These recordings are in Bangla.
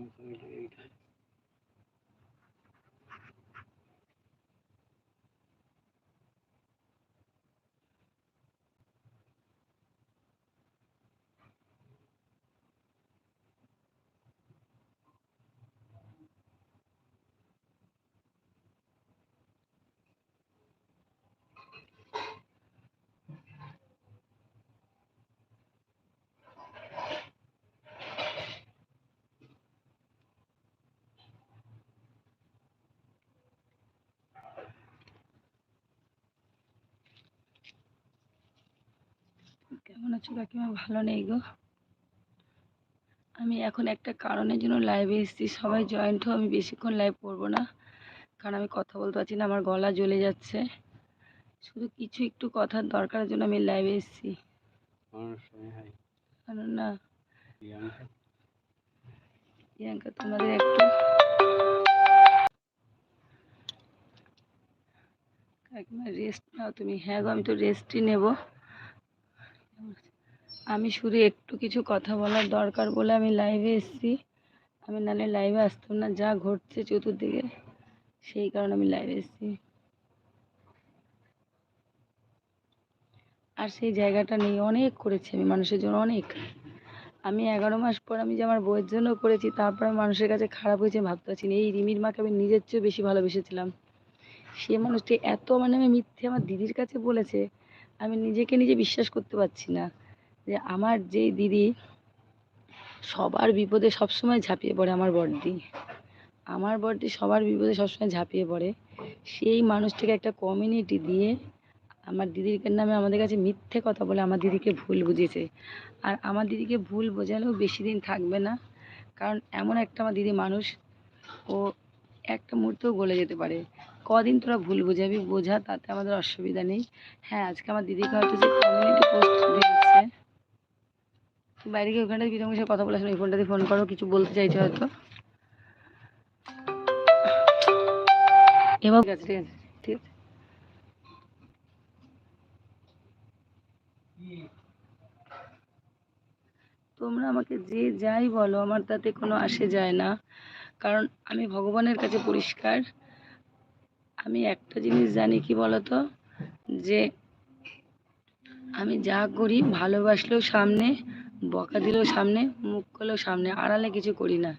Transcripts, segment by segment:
muy familiarizado. কেমন আছো কাকিমা ভালো নেই গো। আমি এখন একটা কারণের জন্য লাইভে এসেছি সবাই জয়েন্ট হো আমি বেশিক্ষণ লাইভ করব না। কারণ আমি কথা বলতে পারছি না আমার গলা জ্বলে যাচ্ছে। শুধু কিছু একটু কথার দরকারের জন্য আমি লাইভে এসেছি। কারণ না প্রিয়াঙ্কা। তোমাদের একটু কাকিমা রেস্ট নাও তুমি। হ্যাঁ গো আমি তো রেস্টই নেব। আমি শুধু একটু কিছু কথা বলার দরকার বলে আমি লাইভে এসেছি। আমি নাহলে লাইভে আসতাম না, যা ঘটছে চতুর্দিকে, সেই কারণে আমি লাইভে এসেছি। আর সেই জায়গাটা নেই, অনেক করেছি আমি মানুষের জন্য, অনেক। আমি এগারো মাস পর আমি যে আমার বইয়ের জন্য করেছি, তারপর মানুষের কাছে খারাপ হয়েছে ভাবতে পারছি না। এই রিমির মাকে আমি নিজের চেয়েও বেশি ভালোবেসেছিলাম। সে মানুষটি এত মানে আমি মিথ্যে আমার দিদির কাছে বলেছে, আমি নিজেকে নিজে বিশ্বাস করতে পারছি না। যে আমার যেই দিদি সবার বিপদে সবসময় ঝাঁপিয়ে পড়ে আমার বড়দি। আমার বড়দি সবার বিপদে সবসময় ঝাঁপিয়ে পড়ে। সেই মানুষটিকে একটা কমিউনিটি দিয়ে আমার দিদির নামে আমাদের কাছে মিথ্যে কথা বলে আমার দিদিকে ভুল বুঝিয়েছে। আর আমার দিদিকে ভুল বোঝালেও বেশি দিন থাকবে না। কারণ এমন একটা আমার দিদি মানুষ, ও একটা মুহূর্তেও গলে যেতে পারে। কদিন তোরা ভুল বোঝাবি বোঝা, তাতে আমাদের অসুবিধা নেই। হ্যাঁ আজকে আমার দিদিকে হয়তো যে কমিউনিটি পোস্ট দিয়েছে বাইরে গিয়ে ওখানটায় বিরঙ্গের সাথে কথা বলে আসুন এই ফোনটাতে ফোন করো, কিছু বলতে চাইছো হয়তো। এবার ঠিক ঠিক আছে ঠিক আছে। তোমরা আমাকে যে যাই বলো, আমার তাতে কোনো আসে যায় না। কারণ আমি ভগবানের কাছে পরিষ্কার। আমি একটা জিনিস জানি কি বলতো? যে আমি যা করি ভালোবাসলেও সামনে বকা দিলেও সামনে, মুখ করলেও সামনে, আড়ালে কিছু করি না।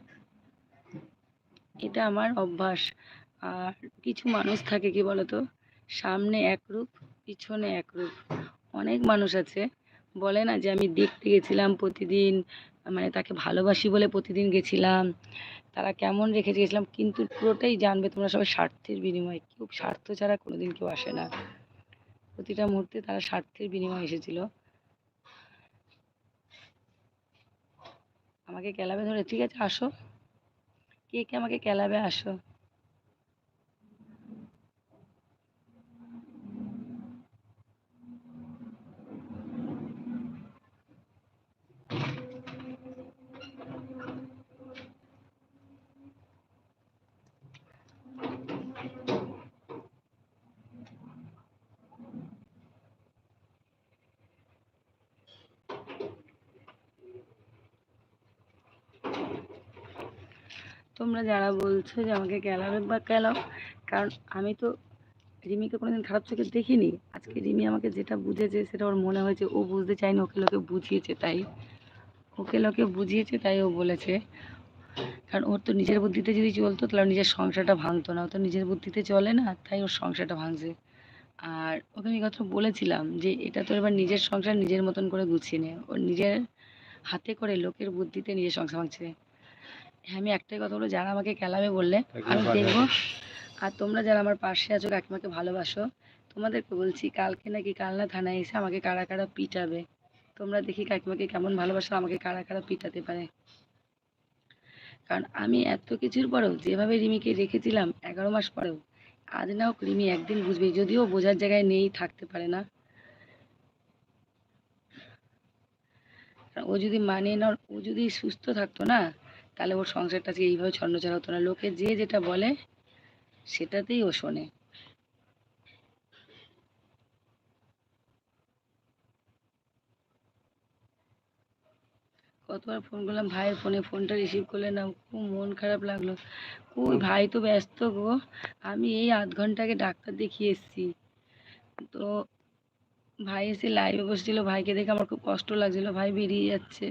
এটা আমার অভ্যাস। আর কিছু মানুষ থাকে, কি বলতো? সামনে একরূপ পিছনে একরূপ অনেক মানুষ আছে, বলে না যে আমি দেখতে গেছিলাম প্রতিদিন মানে তাকে ভালোবাসি বলে প্রতিদিন গেছিলাম, তারা কেমন রেখে গেছিলাম, কিন্তু পুরোটাই জানবে তোমরা সবাই স্বার্থের বিনিময়ে। কেউ স্বার্থ ছাড়া কোনোদিন কেউ আসে না। প্রতিটা মুহূর্তে তারা স্বার্থের বিনিময়ে এসেছিল। আমাকে ক্যালাবে ধরে ঠিক আছে আসো। কে কে আমাকে ক্যালাবে আসো? তোমরা যারা বলছো যে আমাকে ক্যালাবে বা ক্যালাও কারণ আমি তো রিমিকে কোনোদিন খারাপ চোখে দেখিনি। আজকে রিমি আমাকে যেটা বুঝেছে সেটা ওর মনে হয়েছে, ও বুঝতে চায়নি, ওকে লোকে বুঝিয়েছে তাই। ওকে লোকে বুঝিয়েছে তাই ও বলেছে। কারণ ওর তো নিজের বুদ্ধিতে যদি চলতো, তাহলে নিজের সংসারটা ভাঙতো না। ও তো নিজের বুদ্ধিতে চলে না, তাই ওর সংসারটা ভাঙছে। আর ওকে আমি কথা বলেছিলাম যে এটা তো এবার নিজের সংসার নিজের মতন করে গুছিয়ে নে। ওর নিজের হাতে করে লোকের বুদ্ধিতে নিজের সংসার ভাঙছে। আমি একটাই কথা বলব যারা আমাকে খেলাবে বললে আমি দেখব। আর তোমরা যারা আমার পাশে আছো কাকিমাকে ভালোবাসো তোমাদেরকে বলছি কালকে নাকি কালনা থানায় এসে আমাকে কারা কারা পিটাবে? তোমরা দেখি কাকিমাকে কেমন ভালোবাসো আমাকে কারা কারা পিটাতে পারে? কারণ আমি এত কিছুর পরেও যেভাবে রিমিকে রেখেছিলাম এগারো মাস পরেও আজ না হোক রিমি একদিন বুঝবে যদিও বোঝার জায়গায় নেই থাকতে পারে না। ও যদি মানে না ও যদি সুস্থ থাকতো না তাহলে ওর সংসারটা আজকে এইভাবে ছন্নছাড়া হতো না। লোকে যে যেটা বলে, সেটাতেই ও শোনে। কতবার ফোন করলাম ভাইয়ের ফোনে ফোনটা রিসিভ করলে না? খুব মন খারাপ লাগল। ওই ভাই, তো ব্যস্ত গো। আমি এই আধ ঘণ্টা আগে ডাক্তার দেখিয়ে এসেছি। তো ভাই এসে লাইভে বসছিল। ভাইকে দেখে আমার খুব কষ্ট লাগছিল। ভাই বেরিয়ে যাচ্ছে।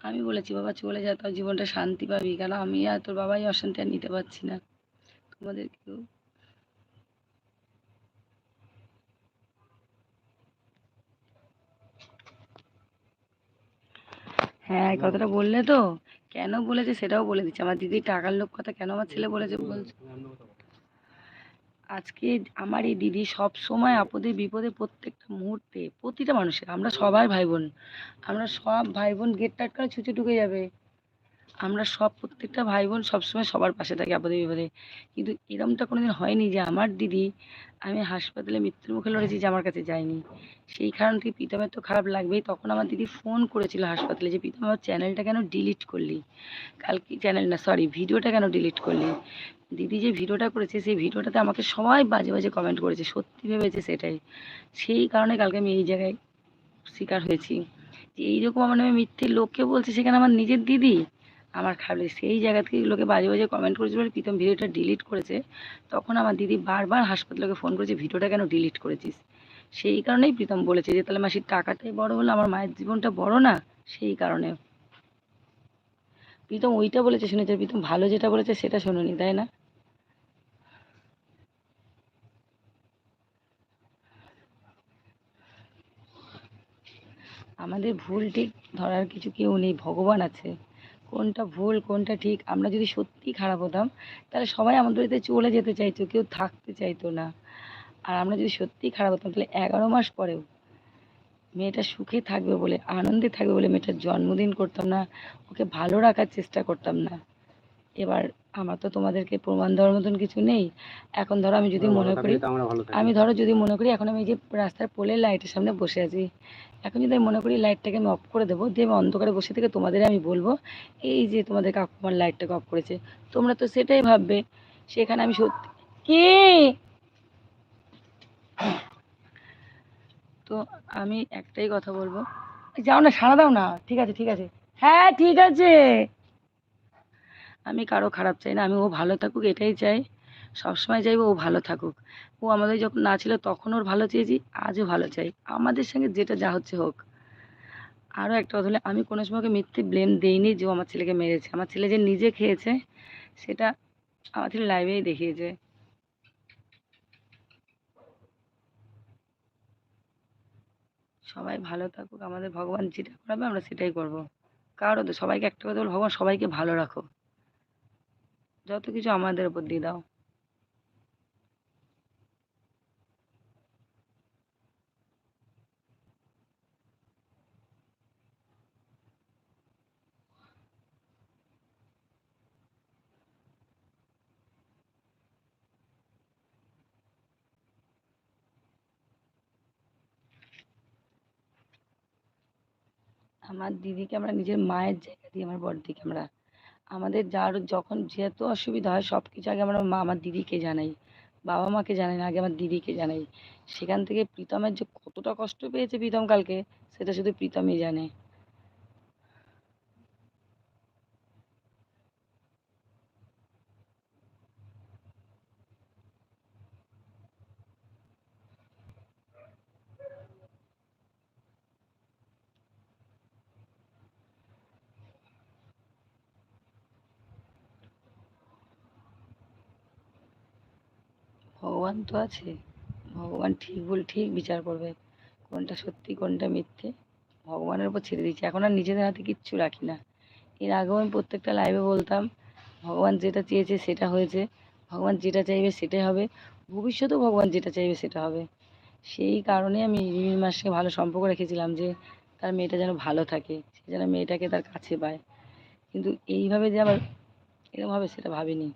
আমি বলেছি বাবা চলে যা তোর জীবনটা শান্তি পাবি। কেন আমি আর তোর বাবাই অশান্তি আর নিতে পারছি না? তোমাদেরকেও হ্যাঁ এই কথাটা বললে তো? কেন বলেছে সেটাও বলে দিচ্ছে। আমার দিদির টাকার লোক কথা কেন আমার ছেলে বলেছে বলছে? আজকে আমার এই দিদি সব সময় আপদে বিপদে প্রত্যেকটা মুহূর্তে, প্রতিটা মানুষের, আমরা সবাই ভাই বোন আমরা সব ভাই বোন গেট টাট করে ছুটে ঢুকে যাবে। আমরা সব প্রত্যেকটা ভাই বোন সবসময় সবার পাশে থাকি আপদে বিপদে কিন্তু এরমটা কোনোদিন হয়নি যে আমার দিদি আমি হাসপাতালে মৃত্যুর মুখে লড়েছি যে আমার কাছে যায়নি। সেই কারণ প্রীতমের তো খারাপ লাগবেই। তখন আমার দিদি ফোন করেছিল হাসপাতালে যে, প্রীতম, আমার চ্যানেলটা কেন ডিলিট করলি? কালকে চ্যানেল না সরি ভিডিওটা কেন ডিলিট করলি? দিদি যে ভিডিওটা করেছে, সেই ভিডিওটাতে আমাকে সবাই বাজে বাজে কমেন্ট করেছে, সত্যি ভেবেছে সেটাই। সেই কারণে কালকে আমি এই জায়গায় শিকার হয়েছি। যে এইরকম আমার নামে মিথ্যে লোককে বলছে, সেখানে আমার নিজের দিদি? আমার খারাপ। সেই জায়গা থেকে লোকে বাজে বাজে কমেন্ট করেছিল প্রীতম ভিডিওটা ডিলিট করেছে। তখন আমার দিদি বারবার হাসপাতালকে ফোন করেছে, ভিডিওটা কেন ডিলিট করেছিস? সেই কারণেই প্রীতম বলেছে যে, তাহলে মাসির টাকাটাই বড় হলো, আমার মায়ের জীবনটা বড় না? সেই কারণে। প্রীতম ওইটা বলেছে, শুনেছে প্রীতম, ভালো যেটা বলেছে সেটা শোনোনি, তাই না? আমাদের ভুল ঠিক ধরার কিছু কেউ নেই, ভগবান আছে। কোনটা ভুল, কোনটা ঠিক, আমরা যদি সত্যি খারাপ হতাম, তাহলে সবাই আমাদের বাড়িতে চলে যেতে চাইতো, কেউ থাকতে চাইতো না। আর আমরা যদি সত্যি খারাপ হতাম, তাহলে এগারো মাস পরেও মেয়েটা সুখে থাকবে বলে, আনন্দে থাকবে বলে মেয়েটার জন্মদিন করতাম না, ওকে ভালো রাখার চেষ্টা করতাম না। এবার আমার তো তোমাদেরকে প্রমাণ দেওয়ার মতন কিছু নেই। এখন ধরো আমি যদি মনে করি আমি ধরো যদি মনে করি এখন আমি এই যে রাস্তার পোলের লাইটের সামনে বসে আছি। এখন যদি আমি মনে করি লাইটটাকে আমি অফ করে দেবো দিয়ে আমি অন্ধকারে বসে থেকে তোমাদের আমি বলব এই যে তোমাদের কাকু আমার লাইটটাকে অফ করেছে। তোমরা তো সেটাই ভাববে। সেখানে আমি সত্যি কি? তো আমি একটাই কথা বলব। যাও না সাড়া দাও না। ঠিক আছে ঠিক আছে। হ্যাঁ ঠিক আছে। আমি কারও খারাপ চাই না, আমি ও ভালো থাকুক, এটাই চাই। সবসময় চাইব ও ভালো থাকুক। ও আমাদের যখন না ছিল তখন ওর ভালো চেয়েছি, আজও ভালো চাই। আমাদের সঙ্গে যেটা যা হচ্ছে হোক। আরও একটা কথা হলে, আমি কোনো সময় মিথ্যে ব্লেম দেইনি যে ও আমার ছেলেকে মেরেছে। আমার ছেলে যে নিজে খেয়েছে, সেটা আমার ছেলে লাইভেই দেখিয়েছে। সবাই ভালো থাকুক, আমাদের ভগবান যেটা করাবে আমরা সেটাই করব। কারও তো সবাইকে একটা কথা বলব, ভগবান সবাইকে ভালো রাখো যত কিছু আমাদের উপর দিয়ে দাও। আমার দিদিকে আমরা নিজের মায়ের জায়গা দিই আমার বড়দিকে আমরা আমাদের যার যখন যেহেতু অসুবিধা হয় সব কিছু আগে আমরা মা, আমার দিদিকে জানাই। বাবা মাকে জানাই না, আগে আমার দিদিকে জানাই। সেখান থেকে প্রীতমের যে কতটা কষ্ট পেয়েছে প্রীতম কালকে, সেটা শুধু প্রীতমই জানে। ভগবান তো আছে। ভগবান ঠিক ভুল ঠিক বিচার করবে। কোনটা সত্যি, কোনটা মিথ্যে, ভগবানের উপর ছেড়ে দিচ্ছি এখন আর নিজেদের হাতে কিচ্ছু রাখি না। এর আগেও আমি প্রত্যেকটা লাইভে বলতাম, ভগবান যেটা চেয়েছে সেটা হয়েছে। ভগবান যেটা চাইবে সেটাই হবে। ভবিষ্যতেও ভগবান যেটা চাইবে সেটা হবে। সেই কারণে আমি রিমির মার সঙ্গে ভালো সম্পর্ক রেখেছিলাম যে, তার মেয়েটা যেন ভালো থাকে, সে যেন মেয়েটাকে তার কাছে পায়। কিন্তু এইভাবে যে আবার এরকম হবে সেটা ভাবিনি।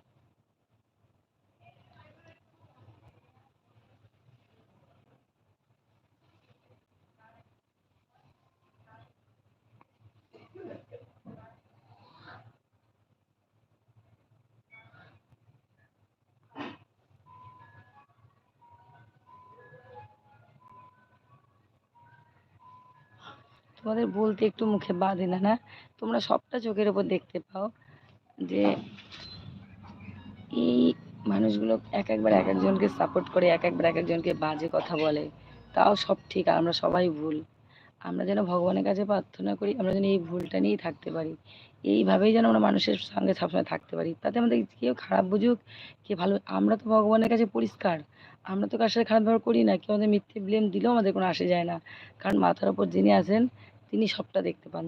তোমাদের বলতে একটু মুখে বাঁধে না না? তোমরা সবটা চোখের ওপর দেখতে পাও যে এই মানুষগুলো এক একবার এক একজনকে সাপোর্ট করে, এক একবার এক একজনকে বাজে কথা বলে। তাও সব ঠিক, আর আমরা সবাই ভুল। আমরা যেন ভগবানের কাছে প্রার্থনা করি, আমরা যেন এই ভুলটা নিয়েই থাকতে পারি। এইভাবেই যেন আমরা মানুষের সঙ্গে সবসময় থাকতে পারি। তাতে আমাদের কেউ খারাপ বুঝুক, কে ভালো, আমরা তো ভগবানের কাছে পরিষ্কার। আমরা তো কার সাথে খারাপ ব্যবহার করি না, কেউ আমাদের মিথ্যে ব্লেম দিলেও আমাদের কোনো আসে যায় না। কারণ মাথার ওপর যিনি আছেন তিনি সবটা দেখতে পান।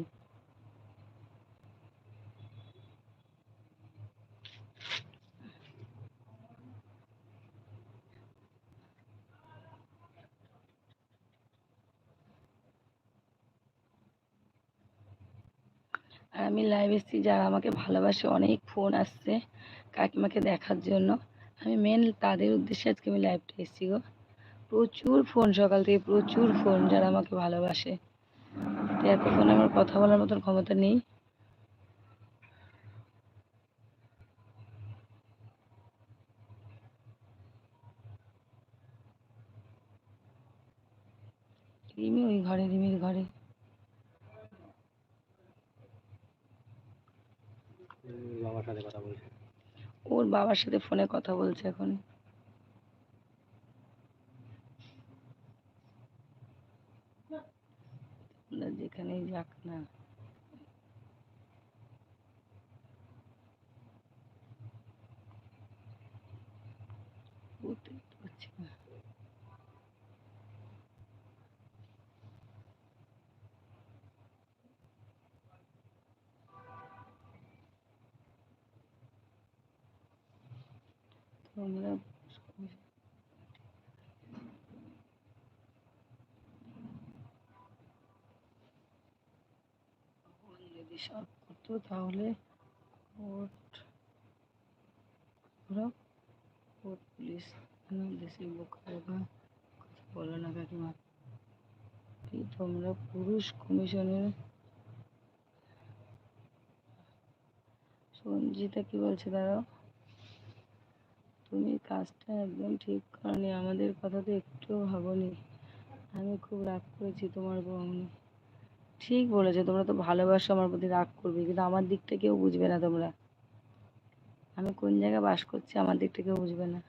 আর আমি লাইভ এসেছি যারা আমাকে ভালোবাসে, অনেক ফোন আসছে কাকিমাকে দেখার জন্য। আমি মেন তাদের উদ্দেশ্যে আজকে আমি লাইভটা এসেছি গো। প্রচুর ফোন সকাল থেকে প্রচুর ফোন যারা আমাকে ভালোবাসে। তো এত আমার কথা বলার মতন ক্ষমতা নেই। রিমি ওই ঘরে রিমির ঘরে। বাবার সাথে কথা বলছে। ওর বাবার সাথে ফোনে কথা বলছে এখন আমরা যেখানেই যাক না। বুঝতে পারছি তোমরা সব করতো তাহলে কোর্ট ওরা পুলিশ বোকা বোকা কথা বলো না কাকিমা। তোমরা পুরুষ কমিশনের সঞ্জিতা কি বলছে দাঁড়াও। তুমি কাজটা একদম ঠিক করনি, আমাদের কথা তো একটুও ভাবনি। আমি খুব রাগ করেছি তোমার বহনে ঠিক বলেছ, তোমরা তো ভালোবাসো, আমার প্রতি রাগ করবে, কিন্তু আমার দিকটা কেউ বুঝবে না তোমরা। আমি কোন জায়গায় বাস করছি, আমার দিকটা কেউ বুঝবে না।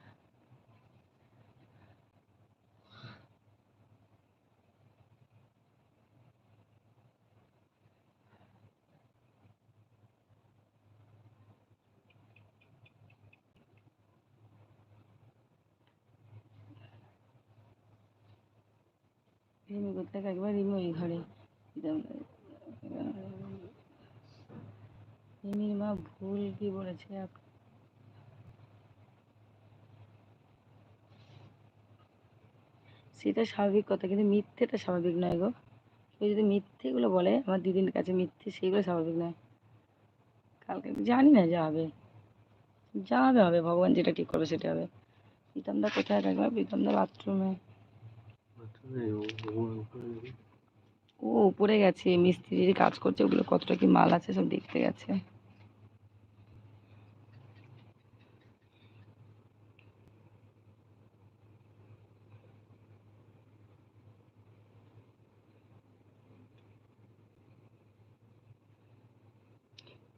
রিমি কোথায় একবার রিমি ওই ঘরে। মা ভুল কি বলেছে সেটা স্বাভাবিক কথা কিন্তু মিথ্যেটা স্বাভাবিক নয় গো কেউ যদি মিথ্যেগুলো বলে আমার দিদির কাছে মিথ্যে সেইগুলো স্বাভাবিক নয় কালকে জানি না যা হবে যা হবে হবে ভগবান যেটা ঠিক করবে সেটা হবে প্রীতমদা কোথায় থাকবে প্রীতমদা বাথরুমে ও- উপরে গেছে, মিস্ত্রির কাজ করছে, ওগুলো কতটা কি মাল আছে সব দেখতে গেছে।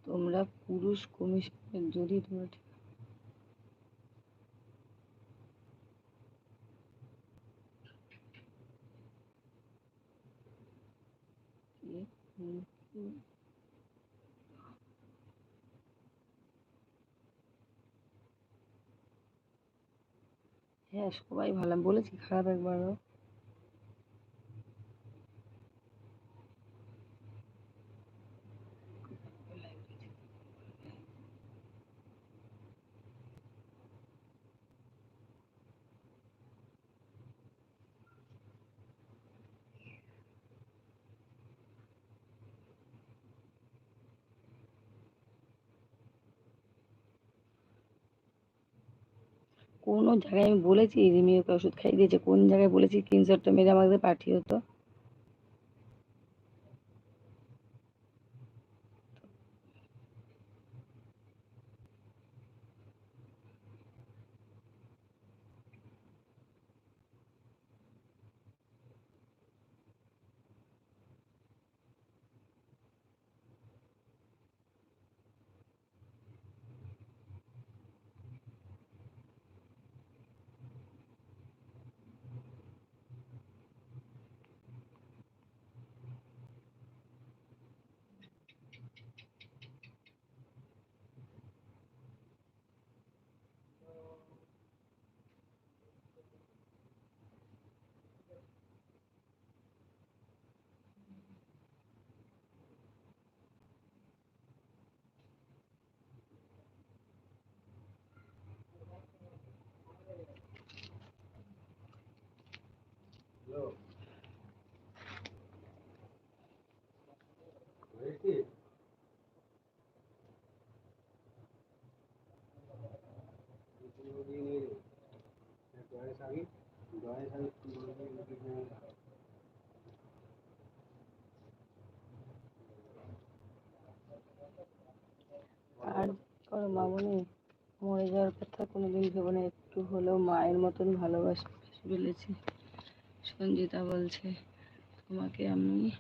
তোমরা পুরুষ কমিশনের যদি তোমরা ঠিক হ্যাঁ সবাই ভালো। বলেছি খারাপ একবারও। কোনো জায়গায় আমি বলেছি রিমি ওকে ওষুধ খাইয়ে দিয়েছে, কোন জায়গায় বলেছি স্ক্রিনশটটা মেরে আমাকে পাঠিয়ে তো। আর ওর মামনি মরে যাওয়ার কথা কোনোদিন জীবনে একটু হলেও মায়ের মতন ভালোবাসা পেরেছি সঞ্জিতা বলছে, তোমাকে আমি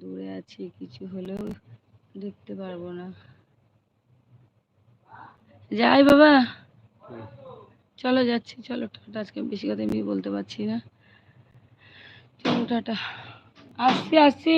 দূরে আছি, কিছু হলেও দেখতে পারব না। যাই বাবা, চলো যাচ্ছি, চলো, টাটা। আজকে বেশি কথা আমি বলতে পারছি না। চলো, টাটা। আসছি আসছি।